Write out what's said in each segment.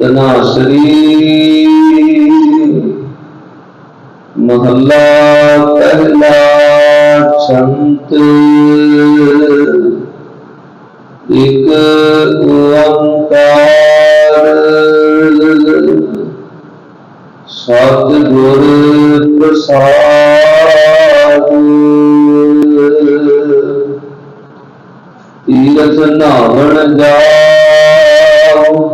ਤਨਾਸਰੀ ਮਹੱਲਾ ਪਹਿਲਾ ਸੰਤ। ਇਕ ਓੰਕਾਰ। ਸਤ ਗੁਰ ਪ੍ਰਸਾਦ। ਤੀਰਥ ਨਾਵਣ ਜਾਓ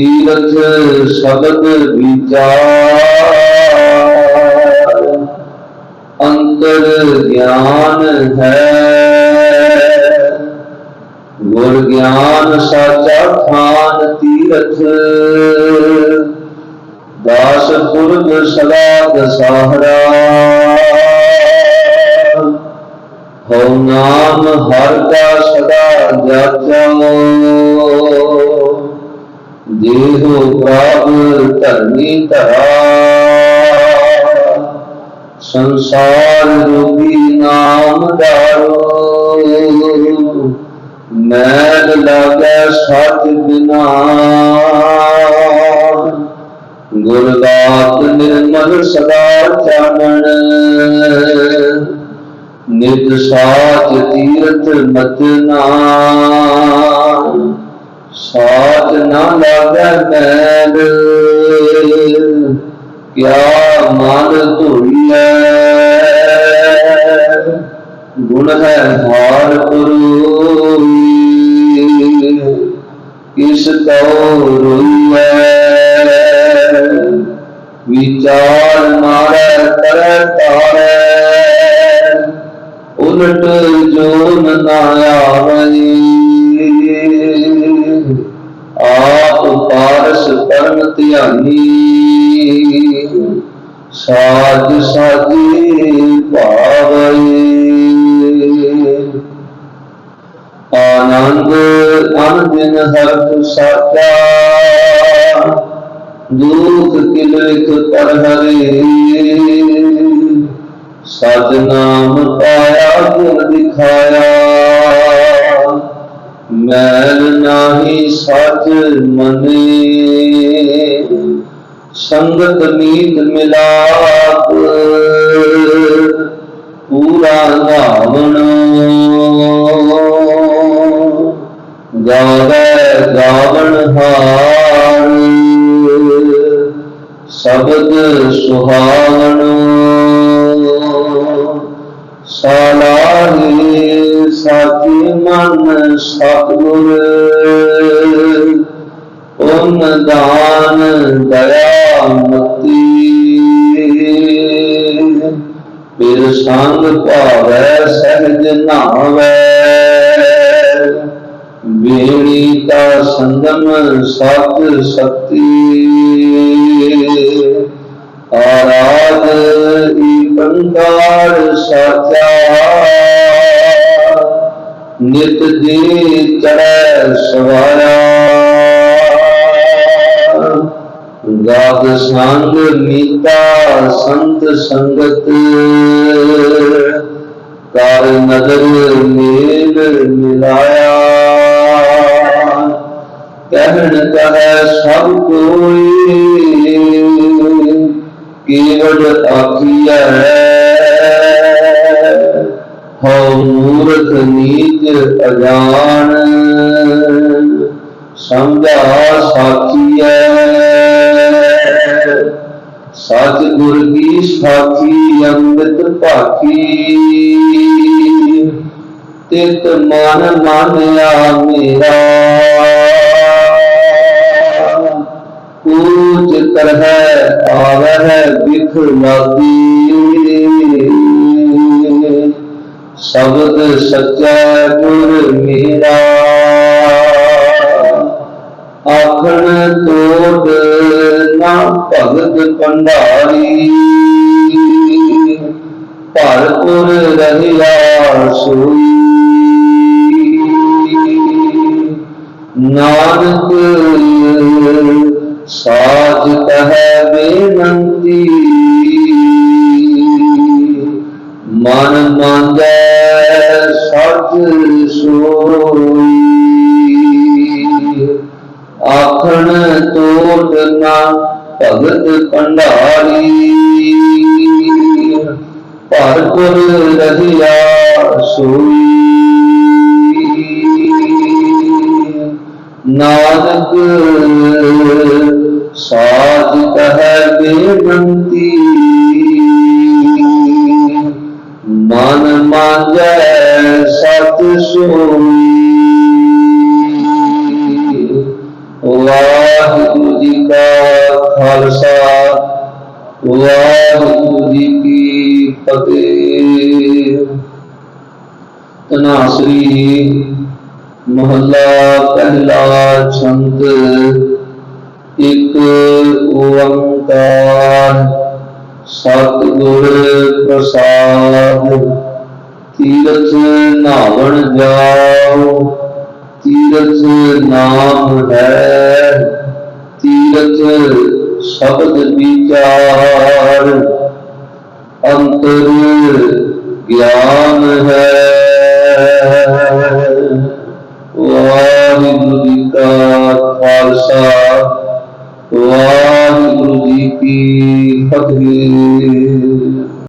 ਤੀਰਥ ਸ਼ਬਦ ਵਿਚਾਰ। ਅੰਤਰ ਗਿਆਨ ਹੈ। ਗੁਰ ਗਿਆਨ ਸਾਚਾ ਖਾਨ ਤੀਰਥ। ਦਾਸ ਪੁਰਬ ਸਦਾ ਦਸਹਰਾ। ਹਉ ਨਾਮ ਹਰ ਕਾ ਸਦਾ ਜਾਚੋ। ਦੇਹੋ ਪ੍ਰਭ ਧਰਨੀ ਧਰਾ। ਸੰਸਾਰ ਰੂਪੀ ਨਾਮ ਧਾਰੋ। ਮੈਲ ਲਾਗੈ ਸਤ ਬਿਨਾ ਗੁਰਦਾਤ ਨਿਰਮਲ ਸਦਾ ਚਾਨਣ। ਨਿਤ ਸਾਚ ਤੀਰਥ ਮਤਨਾ ਸਾਚ ਨਾ ਲਾਗੈ ਮੈਲ। ਕਿਆ ਮਨ ਧੋਈਐ ਗੁਣ ਹੈ ਹਾਰ ਪੁਰੂਈ। ਕਿਸ ਤਉ ਰੋਈਐ। ਵਿਚਾਰ ਮਾਰੈ, ਕਰੈ ਤਾਰੈ ਉਲਟ ਜੋ ਨਾ ਆਵਈ ਪਾਰਸ ਧਿਆਨੀ। ਸਾਜ ਸਾਜੀ ਭਾਵਈ ਆਨੰਦ ਅਨੰਦਿਨ ਹਰ ਸਾਚਾ। ਦੁਖ ਕਿਲਖ ਪਰ ਹਰੇ। ਸਤ ਨਾਮ ਪਾਇਆ ਗੁਰ ਦਿਖਾਇਆ। ਮੈਲ ਨਾਹੀ ਸਚ ਮਨੇ। ਸੰਗਤ ਮੀਤ ਮਿਲਾਪ। ਪੂਰਾ ਗਾਵਣ ਗਾਵੇ ਗਾਵਣ ਹਾਰ। ਸ਼ਬਦ ਸੁਹਾਵਣ। ਸਾਲਾਹੀ ਸਾਚੀ ਮਨ ਸਤਿਗੁਰ। ਓਮ ਦਾਨ ਦਇਆ ਮਤੀ ਫਿਰ ਸੰਗ ਭਾਵੈ ਸਹਿਜ ਨਾਵੈ ਬੇੜੀ ਕਾ ਸੰਗਮ ਸਤ ਸਤੀ। ਆਰਾਧ ਈ ਈਕੰਕਾਰ ਸਾਚਾ। ਨਿਤ ਦੀ ਚੜੈ ਸਵਾਰਾ। ਗਾਦ ਸੰਗ ਮੀਤਾ ਸੰਤ ਸੰਗਤ। ਕਰ ਨਦਰ ਮੇਲ ਮਿਲਾਇਆ। ਕਹਿਣ ਕਹੈ ਸਭ ਕੋਈ ਕੇਵਲ ਆਖੀਐ। ਹਉ ਮੂਰਖ ਨੀਚ ਅਜਾਨ। ਸਮਝਾ ਸਤ ਗੁਰ ਕੀ ਸਾਖੀ, ਅੰਮ੍ਰਿਤ ਭਾਖੀ। ਤਿਤ ਮਨ ਮਾਨਿਆ ਮੇਰਾ ਕੂਚ ਕਰਹਿ, ਆਵਹਿ ਬਿਖ ਲਾਗੀ। ਸ਼ਬਦ ਸੱਚਾ ਗੁਰ ਮੇਰਾ। ਆਖਣ ਤੋੜ ਨਾ ਭਗਤ ਭੰਡਾਰੀ ਭਰਪੁਰ ਰਹਿਆ ਸੋਈ ਨਾਨਕ ਸਾਜ ਕਹੈ ਬੇਨੰਤੀ। ਮਨ ਮੰਗੈ ਸਤ ਸੋ ਭਗਤ ਭੰਡਾਰੀ। ਭਰਪੁਰ ਰਹਿਆ ਸੋਈ ਨਾਨਕ ਸਾਜ ਕਹੈ ਬੇਨੰਤੀ। ਮਨ ਮਾਂਜੈ ਸਤ ਸੋਈ ਵਾਹਿਗੁਰੂ ਜੀ ਕਾ ਖਾਲਸਾ, ਵਾਹਿਗੁਰੂ ਜੀ ਕੀ ਫਤਿਹ। ਤਨਾਸਰੀ ਮਹੱਲਾ ਪਹਿਲਾ ਸੰਤ, ਇੱਕ ਓੰਕਾਰ ਸਤਿਗੁਰ ਪ੍ਰਸਾਦ। ਤੀਰਥ ਨਾਵਣ ਜਾਓ ਤੀਰਥ ਨਾਮ ਹੈ। ਤੀਰਥ ਸ਼ਬਦ ਵਿਚਾਰ। ਅੰਤਰ ਗਿਆਨ ਹੈ।